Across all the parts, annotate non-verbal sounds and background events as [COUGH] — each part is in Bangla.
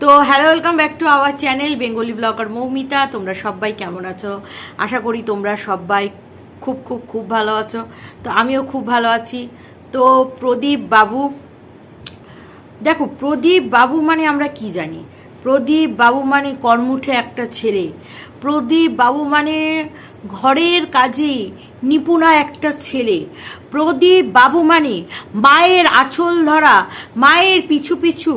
তো hello welcome back to our channel Bengali blogger Moumita তোমরা সবাই কেমন আছো? আশা করি তোমরা সবাই খুব খুব খুব ভালো আছো। তো আমিও খুব ভালো আছি। তো প্রদীপ বাবু, দেখো, প্রদীপ বাবু মানে আমরা কি জানি? প্রদীপ বাবু মানে কর্মুঠে একটা ছেলে। প্রদীপ বাবু মানে ঘরের কাজে নিপুণা একটা ছেলে। প্রদীপ বাবু মানে মায়ের আঁচল ধরা, মায়ের পিছু পিছু।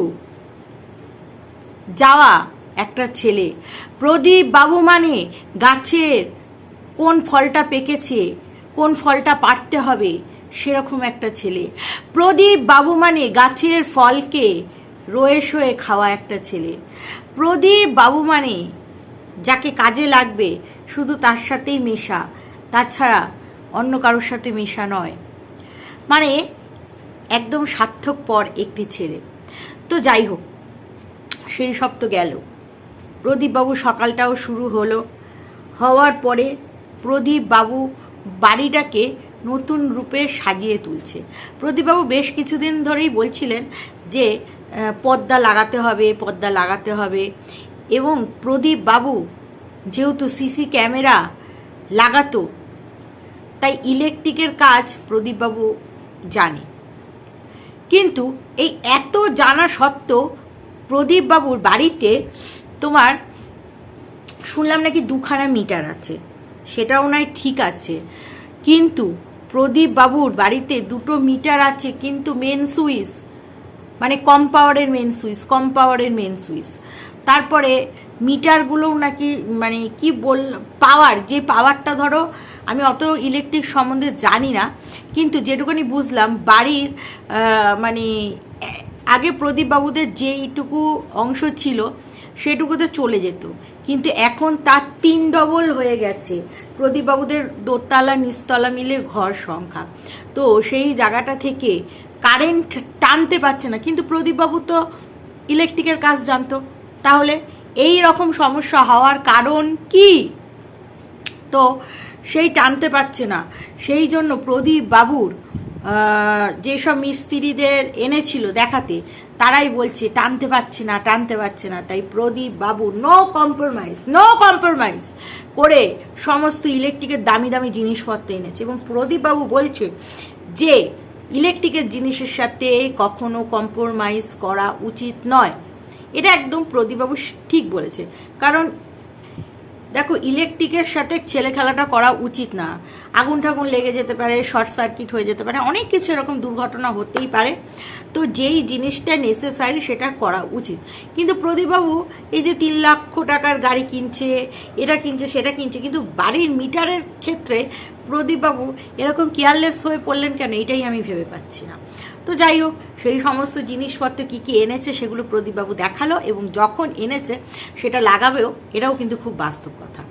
যাওয়া একটা ছেলে। প্রদীপ বাবু মানে গাছের কোন ফলটা পেকেছে, কোন ফলটা পাড়তে হবে, সেরকম একটা ছেলে। প্রদীপ বাবু মানে গাছের ফলকে রয়ে শোয়ে খাওয়া একটা ছেলে। প্রদীপ বাবু মানে যাকে কাজে লাগবে, শুধু তার সাথেই মেশা, তাছাড়া অন্য কারোর সাথে মেশা নয়। মানে একদম সার্থকপর একটি ছেলে। তো যাই হোক সেই সব তো গেল। প্রদীপবাবু সকালটাও শুরু হলো। হওয়ার পরে প্রদীপবাবু বাড়িটাকে নতুন রূপে সাজিয়ে তুলছে। প্রদীপবাবু বেশ কিছুদিন ধরেই বলছিলেন যে পদ্মা লাগাতে হবে, পদ্মা লাগাতে হবে। এবং প্রদীপবাবু যেহেতু সিসি ক্যামেরা লাগাতো, তাই ইলেকট্রিকের কাজ প্রদীপবাবু জানে। কিন্তু এই এত জানা সত্ত্বেও প্রদীপবাবুর বাড়িতে তোমার শুনলাম নাকি দুখানা মিটার আছে। সেটাও নয় ঠিক আছে। কিন্তু প্রদীপ বাবুর বাড়িতে দুটো মিটার আছে, কিন্তু মেন সুইচ মানে কম পাওয়ারের মেন সুইচ, কম পাওয়ারের মেন সুইচ। তারপরে মিটারগুলোও নাকি মানে কি বল, পাওয়ার, যে পাওয়ারটা ধরো, আমি অত ইলেকট্রিক সম্বন্ধে জানি না, কিন্তু যেটুকুনি বুঝলাম, বাড়ির মানে আগে প্রদীপবাবুদের যেইটুকু অংশ ছিল, সেটুকুতে চলে যেত। কিন্তু এখন তার তিন ডবল হয়ে গেছে। প্রদীপবাবুদের দোতলা, নিচতলা মিলে ঘর সংখ্যা। তো সেই জায়গাটা থেকে কারেন্ট টানতে পারছে না। কিন্তু প্রদীপবাবু তো ইলেকট্রিকের কাজ জানতো। তাহলে এই রকম সমস্যা হওয়ার কারণ কি? তো সেই টানতে পারছে না। সেই জন্য প্রদীপ বাবুর যেসব মিস্ত্রিদের এনেছিল দেখাতে, তারাই বলছে, টানতে পারছে না, টানতে পারছে না। তাই প্রদীপ বাবু নো কম্প্রোমাইজ নো কম্প্রোমাইজ করে সমস্ত ইলেকট্রিকের দামি দামি জিনিসপত্র এনেছে। এবং প্রদীপ বাবু বলছে যে ইলেকট্রিকের জিনিসের সাথে কখনো কম্প্রোমাইজ করা উচিত নয়। এটা একদম প্রদীপবাবু ঠিক বলেছে। কারণ, দেখো ইলেকট্রিকের সাথে ছেলে খেলাটা করা উচিত না। আগুন ঠাগুন লেগে যেতে পারে, শর্ট সার্কিট হয়ে যেতে পারে, অনেক কিছু এরকম দুর্ঘটনা হতেই পারে। তো যেই জিনিসটা নেসেসারি সেটা করা উচিত। কিন্তু প্রদীপবাবু, এই যে তিন লক্ষ টাকার গাড়ি কিনছে, এটা কিনছে, সেটা কিনছে, কিন্তু বাড়ির মিটারের ক্ষেত্রে প্রদীপবাবু এরকম কেয়ারলেস হয়ে পড়লেন কেন? এটাই আমি ভেবে পাচ্ছি না। তো যাই হোক, সেই সমস্ত জিনিসপত্র কি কি এনেছে সেগুলো প্রদীপবাবু দেখাল এবং যখন এনেছে সেটা লাগাবেও, এটাও কিন্তু খুব বাস্তব কথা।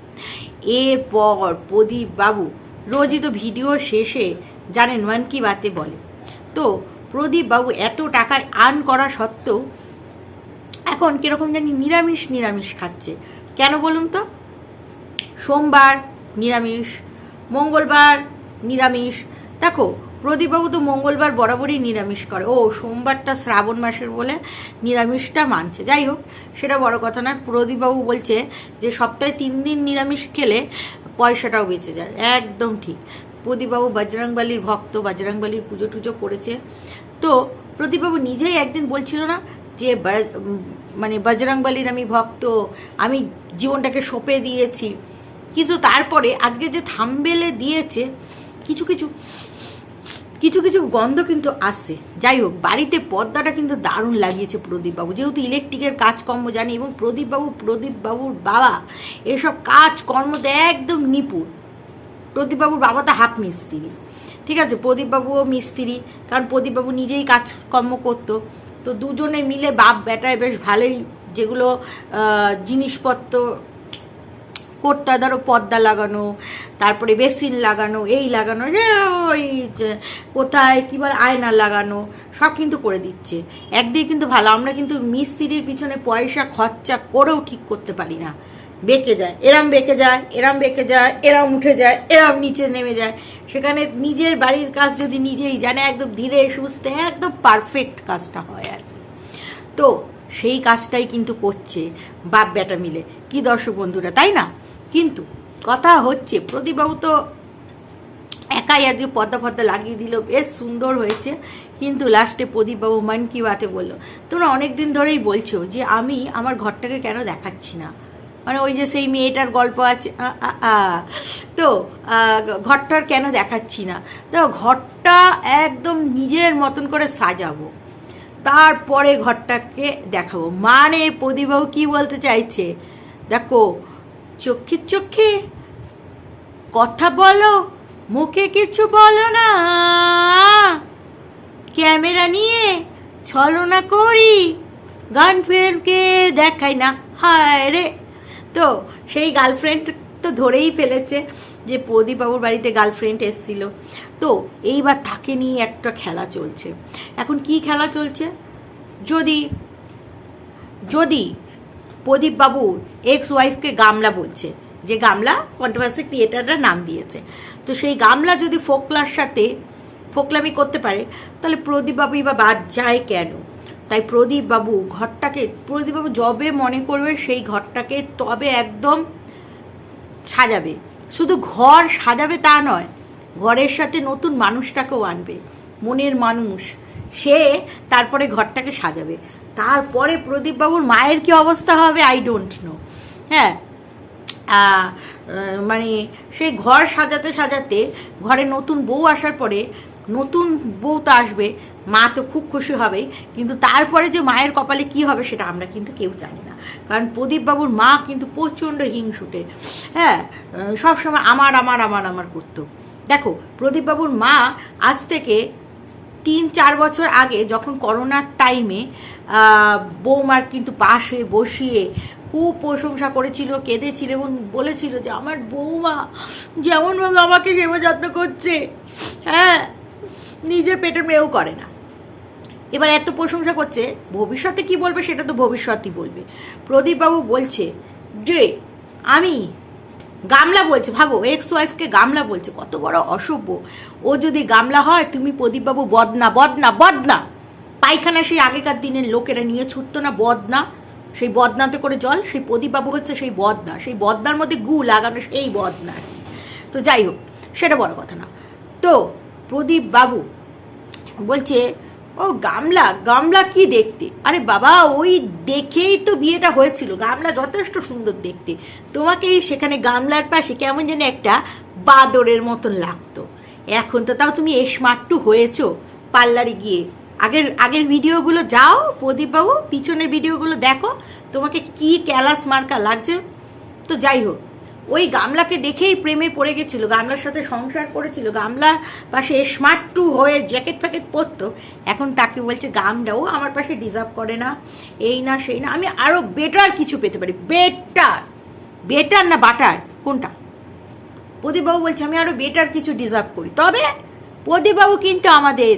এরপর প্রদীপবাবু রোজই তো ভিডিও শেষে জানেন মন কি বাতে বলে। তো প্রদীপবাবু এত টাকায় আর্ন করা সত্ত্বেও এখন কীরকম জানি নিরামিষ নিরামিষ খাচ্ছে। কেন বলুন তো? সোমবার নিরামিষ, মঙ্গলবার নিরামিষ। দেখো প্রদীপবাবু তো মঙ্গলবার বরাবরই নিরামিষ করে। ও, সোমবারটা শ্রাবণ মাসের বলে নিরামিষটা মানছে। যাই হোক, সেটা বড় কথা না প্রদীপবাবু বলছে যে সপ্তাহে তিন দিন নিরামিষ খেলে পয়সাটাও বেঁচে যায়। একদম ঠিক। প্রদীপবাবু বজরংবালির ভক্ত, বজরংবালির পুজো টুজো করেছে। তো প্রদীপবাবু নিজেই একদিন বলছিল না যে মানে বজরংবালির আমি ভক্ত, আমি জীবনটাকে সঁপে দিয়েছি। কিন্তু তারপরে আজকে যে থামবেলে দিয়েছে, কিছু কিছু কিছু কিছু গন্ধ কিন্তু আসছে। যাই হোক, বাড়িতে পর্দাটা কিন্তু দারুণ লাগিয়েছে প্রদীপবাবু। যেহেতু ইলেকট্রিকের কাজকর্ম জানি এবং প্রদীপবাবু, প্রদীপবাবুর বাবা, এসব কাজকর্ম কাজকর্মতে একদম নিপুণ। প্রদীপবাবুর বাবা তো হাফ মিস্ত্রি। ঠিক আছে, প্রদীপবাবুও মিস্ত্রি, কারণ প্রদীপবাবু নিজেই কাজকর্ম করতো। তো দুজনে মিলে বাপ বেটায় বেশ ভালোই যেগুলো জিনিসপত্র করতে ধরো পর্দা লাগানো, তারপরে বেসিন লাগানো, এই লাগানো ওই কোথায় কী বলে, আয়না লাগানো, সব কিন্তু করে দিচ্ছে। একদিকে কিন্তু ভালো, আমরা কিন্তু মিস্ত্রির পিছনে পয়সা খরচা করেও ঠিক করতে পারি না। বেঁকে যায়, এরম বেঁকে যায়, এরম বেঁকে যায়, এরম উঠে যায়, এরম নিচে নেমে যায়। সেখানে নিজের বাড়ির কাজ যদি নিজেই জানে, একদম ধীরে সুস্থে, একদম পারফেক্ট কাজটা হয় আর কি। তো সেই কাজটাই কিন্তু করছে বাপ বেটা মিলে। কি দর্শক বন্ধুরা, তাই না? কিন্তু কথা হচ্ছে, প্রদীপবাবু তো একাই আজকে পদ্মা পদ্মা লাগিয়ে দিল, বেশ সুন্দর হয়েছে। কিন্তু লাস্টে প্রদীপবাবু মান কি বাতে বলল, তোমরা অনেক দিন ধরেই বলছো যে আমি আমার ঘরটাকে কেন দেখাচ্ছি না? মানে ওই যে সেই মেয়েটার গল্প আছে। তো ঘরটার কেন দেখাচ্ছি না? তো ঘরটা একদম নিজের মতন করে সাজাবো, তারপরে ঘরটাকে দেখাবো। মানে প্রদীপবাবু কি বলতে চাইছে? দেখো চোখে চোখে কথা বলো, মুখে কিছু বলো না। ক্যামেরা নিয়ে ছলনা করি, গান গার্লফ্রেন্ডকে দেখাই না। হায় রে। তো সেই গার্লফ্রেন্ড তো ধরেই ফেলেছে যে প্রদীপবাবুর বাড়িতে গার্লফ্রেন্ড এসছিল। তো এইবার তাকে নিয়ে একটা খেলা চলছে। এখন কি খেলা চলছে? যদি যদি প্রদীপ বাবুর এক্স ওয়াইফকে গামলা বলছে। যে গামলা কন্ট্রোভার্সি ক্রিয়েটাররা নাম দিয়েছে। তো সেই গামলা যদি ফোকলার সাথে ফোকলামি করতে পারে, তাহলে প্রদীপ বাবুই বা বাদ যায় কেন? তাই প্রদীপ বাবু ঘরটাকে, প্রদীপ বাবু যবে মনে করবে সেই ঘরটাকে তবে একদম সাজাবে। শুধু ঘর সাজাবে তা নয়, ঘরের সাথে নতুন মানুষটাকেও আনবে। মনের মানুষ সে তারপরে ঘরটাকে সাজাবে। তারপরে প্রদীপবাবুর মায়ের কি অবস্থা হবে? আই ডোন্ট নো হ্যাঁ। মানে সেই ঘর সাজাতে সাজাতে, ঘরে নতুন বউ আসার পরে নতুন বউ তো আসবে, মা তো খুব খুশি হবে। কিন্তু তারপরে যে মায়ের কপালে কি হবে সেটা আমরা কিন্তু কেউ জানি না। কারণ প্রদীপবাবুর মা কিন্তু প্রচণ্ড হিংসুটে। হ্যাঁ সবসময় আমার আমার আমার আমার করতো। দেখো, প্রদীপবাবুর মা আজ থেকে তিন চার বছর আগে যখন করোনার টাইমে বৌমার কিন্তু পাশে বসিয়ে খুব প্রশংসা করেছিল, কেঁদেছিল এবং বলেছিল যে আমার বৌমা যেমনভাবে আমাকে সেবা যত্ন করছে হ্যাঁ নিজের পেটের মেয়েও করে না। এবার এত প্রশংসা করছে, ভবিষ্যতে কি বলবে সেটা তো ভবিষ্যতই বলবে। প্রদীপবাবু বলছে যে আমি গামলা বলছে, ভাবো এক্স ওয়াইফকে গামলা বলছে, কত বড় অসভ্য ও যদি গামলা হয়, তুমি প্রদীপবাবু বদনা বদনা বদনা। পায়খানা সেই আগেকার দিনের লোকেরা নিয়ে ছুটতো না, বদনা। সেই বদনাতে করে জল, সেই প্রদীপবাবু হচ্ছে সেই বদনা। সেই বদনার মধ্যে গু লাগানো সেই বদনা তো যাই হোক, সেটা বড় কথা না। তো প্রদীপ বাবু বলছে ও, গামলা গামলা কি দেখতে? আরে বাবা, ওই দেখেই তো বিয়েটা হয়েছিল। গামলা যথেষ্ট সুন্দর দেখতে। তোমাকেই সেখানে গামলার পাশে কেমন যেন একটা বাদরের মতন লাগতো। এখন তো তাও তুমি স্মার্টটু হয়েছো। পার্লারে গিয়ে। আগের আগের ভিডিওগুলো যাও, প্রদীপবাবু, পিছনের ভিডিওগুলো দেখো। তোমাকে কি ক্যালাস মার্কা লাগছে? তো যাই হোক ওই গামলাকে দেখেই প্রেমে পড়ে গেছিল, গামলার সাথে সংসার করেছিল, গামলার পাশে স্মার্ট টু হয়ে জ্যাকেট ফ্যাকেট পরতো, এখন তাকে বলছে গামলাও আমার পাশে ডিজার্ভ করে না, এই না, সেই না। আমি আরও বেটার কিছু পেতে পারি বেটার বেটার না বাটার কোনটা? প্রদীপবাবু বলছে, আমি আরও বেটার কিছু ডিজার্ভ করি। তবে প্রদীপবাবু কিন্তু আমাদের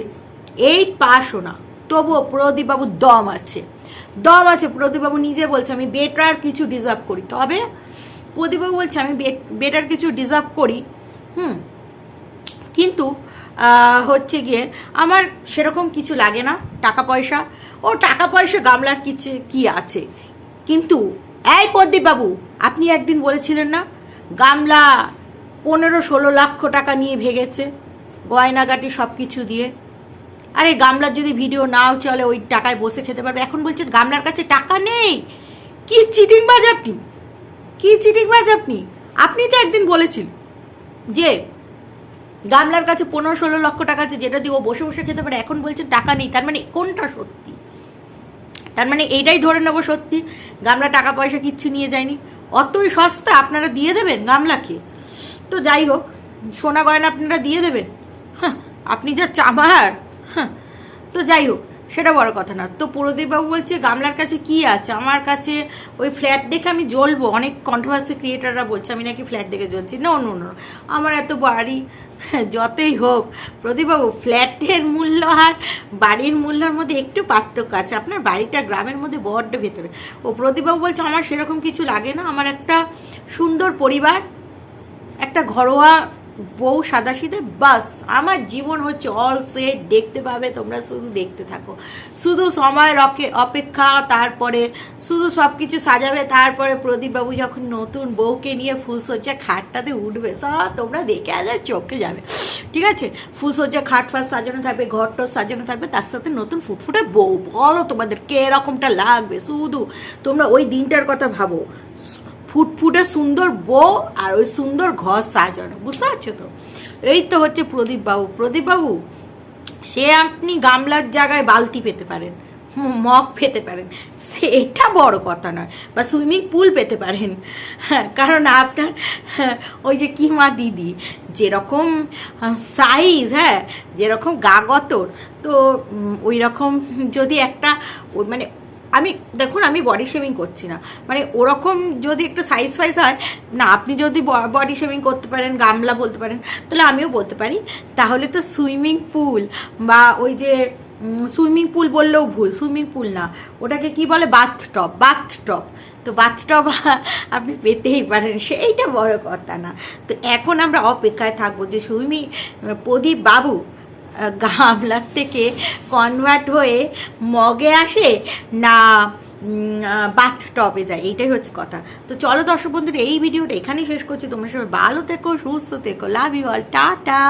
এইট পাশও না, তবুও প্রদীপবাবুর দম আছে। দম আছে, প্রদীপবাবু নিজে বলছে, আমি বেটার কিছু ডিজার্ভ করি। তবে প্রদীপবাবু বলছে, আমি বেটার কিছু ডিজার্ভ করি। হুম। কিন্তু হচ্ছে গিয়ে আমার সেরকম কিছু লাগে না, টাকা পয়সা। ও টাকা পয়সা গামলার কিছু কি আছে? কিন্তু, এই প্রদীপবাবু, আপনি একদিন বলেছিলেন না, গামলা পনেরো ষোলো লক্ষ টাকা নিয়ে ভেগেছে, গয়নাগাটি সব কিছু দিয়ে। আরে, গামলার যদি ভিডিও নাও চলে, ওই টাকায় বসে খেতে পারবে। এখন বলছেন, গামলার কাছে টাকা নেই। কি চিটিং বাজ আপনি? কি চিটিং বাজ আপনি? আপনি তো একদিন বলেছিলেন যে, গামলার কাছে পনেরো ষোলো লক্ষ টাকা আছে, যেটা দিয়ে ও বসে বসে খেতে পারে, এখন বলছেন টাকা নেই, তার মানে কোনটা সত্যি? তার মানে এইটাই ধরে নেব সত্যি গামলা টাকা পয়সা কিচ্ছু নিয়ে যায়নি। অতই সস্তা আপনারা দিয়ে দেবেন গামলাকে? তো যাই হোক, সোনা গয়না আপনারা দিয়ে দেবেন? হ্যাঁ আপনি যা চামার হ্যাঁ তো যাই হোক। সেটা বড় কথা না। তো প্রদীপবাবু বলছে, গামলার কাছে কি আছে? আমার কাছে ওই ফ্ল্যাট দেখে আমি জ্বলবো। অনেক কন্ট্রোভার্সি ক্রিয়েটাররা বলছে, আমি নাকি ফ্ল্যাট দেখে জ্বলছি। না অন্য অন্য আমার এত বাড়ি, [LAUGHS] যতই হোক, প্রদীপবাবু, ফ্ল্যাটের মূল্য আর বাড়ির মূল্যের মধ্যে একটু পার্থক্য আছে। আপনার বাড়িটা গ্রামের মধ্যে বড্ড ভেতরে। ও প্রদীপবাবু বলছে, আমার সেরকম কিছু লাগে না। আমার একটা সুন্দর পরিবার, একটা ঘরোয়া বউ সাদাশিদে বাস। আমার জীবন হচ্ছে অল সেট দেখতে পাবে তোমরা, শুধু দেখতে থাকো। শুধু সময় রকে অপেক্ষা, তারপরে শুধু সব কিছু সাজাবে, তারপরে প্রদীপবাবু যখন নতুন বউকে নিয়ে ফুলসজ্জা খাটটাতে উঠবে, সব তোমরা দেখে আজ চোখে যাবে। ঠিক আছে? ফুলসজ্জা খাট ফাট সাজানো থাকবে, ঘর টর সাজানো থাকবে, তার সাথে নতুন ফুটফুটে বউ। বলো তোমাদের কে এরকমটা লাগবে? শুধু তোমরা ওই দিনটার কথা ভাবো। ফুটফুটে সুন্দর বউ আর ওই সুন্দর ঘর সাজানো, বুঝতে পারছ তো? এই তো হচ্ছে প্রদীপ বাবু প্রদীপ বাবু সে আপনি গামলার জায়গায় বালতি পেতে পারেন, মগ পেতে পারেন। সেটা বড় কথা নয়, বা সুইমিং পুল পেতে পারেন। কারণ আপনার, ওই যে কি মা দিদি, যেরকম সাইজ হ্যাঁ যেরকম গাগতর, তো ওই রকম যদি একটা মানে আমি, দেখুন, আমি বডি শেভিং করছি না। মানে ওরকম যদি একটু সাইজ ফাইজ হয়, না, আপনি যদি বডি শেভিং করতে পারেন, গামলা বলতে পারেন, তাহলে আমিও বলতে পারি। তাহলে তো সুইমিং পুল বা ওই যে সুইমিং পুল বললেও ভুল সুইমিং পুল না। ওটাকে কি বলে? বাথটপ বাথটপ তো বাথটব [LAUGHS] আপনি পেতেই পারেন, সেইটা বড় কথা না। তো এখন আমরা অপেক্ষায় থাকব যে সুইমিং প্রদীপ বাবু গামলার থেকে কনভার্ট হয়ে মগে আসে না বাথ টপে যায়। এইটাই হচ্ছে কথা। তো চলো দর্শক বন্ধুরা, এই ভিডিওটা এখানেই শেষ করছি। তোমরা সবাই ভালো থেকো, সুস্থ থেকো। Love you all tata.